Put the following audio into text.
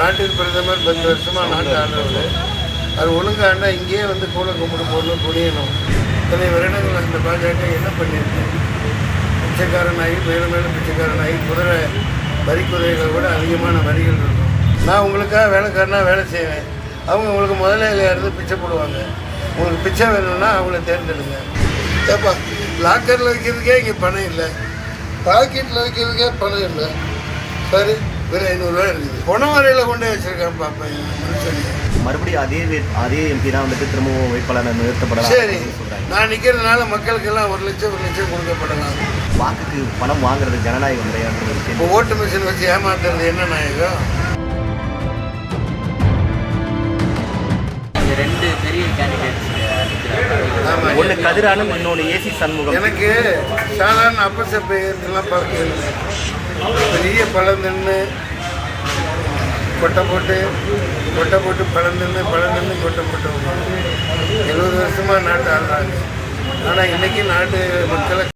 நாட்டின் பிரதமர் பத்து வருஷமாக நாட்டு ஆண்டவர் அது ஒழுங்காண்டா இங்கேயே வந்து கூட கும்பிடு போடணும் புரியணும். இத்தனை வருடங்கள் அந்த பாஜக என்ன பண்ணியிருக்கு? பிச்சைக்காரனாகி மேலும் மேலும் பிச்சைக்காரனாகி குதிரை வரி குதிரைகளை விட அதிகமான வரிகள் இருக்கும். நான் உங்களுக்காக வேலைக்காரனாக வேலை செய்வேன். அவங்க உங்களுக்கு முதலாளியாக இருந்து பிச்சை போடுவாங்க. உங்களுக்கு பிச்சை வேணும்னா அவங்கள தேர்ந்தெடுங்க. ஏப்பா லாக்கரில் வைக்கிறதுக்கே இங்கே பணம் இல்லை. பாக்கெட்டில் வைக்கிறதுக்கே பணம் இல்லை. சரி. ஒரு ஐநூறுரூவா இருக்குது. பணம் வரையில் கொண்டு போய் வச்சுருக்கேன் மனுஷன் மறுபடியும் அதே அதே எம்பி தான் வந்துட்டு திரும்பவும் வேட்பாளர் நிறுத்தப்படலாம் சரி. நான் நிற்கிறதுனால மக்களுக்கெல்லாம் ஒரு லட்சம் ஒரு லட்சம் கொடுக்கப்படலாம். வாக்குக்கு பணம் வாங்குறது ஜனநாயக முறையான்றது இப்போ. ஓட்டு மிஷின் வச்சு ஏமாத்துறது என்ன நாயகம்? ரெண்டு பெரிய கேண்டிடேட்ஸ் ஆமாம் ஒண்ணு கதிரானந்த் இன்னொன்னு ஏசி சண்முகம். எனக்கு சாதாரண அப்பசப்பையெல்லாம் பார்க்கல பெரிய பழம் தின்னு கொட்டை போட்டு கொட்டை போட்டு பழம் தின்னு பழம் தின்னு கொட்டை போட்டு எழுபது வருஷமாக நாட்டு ஆடுறாங்க ஆனால் இன்றைக்கி நாட்டு மக்களை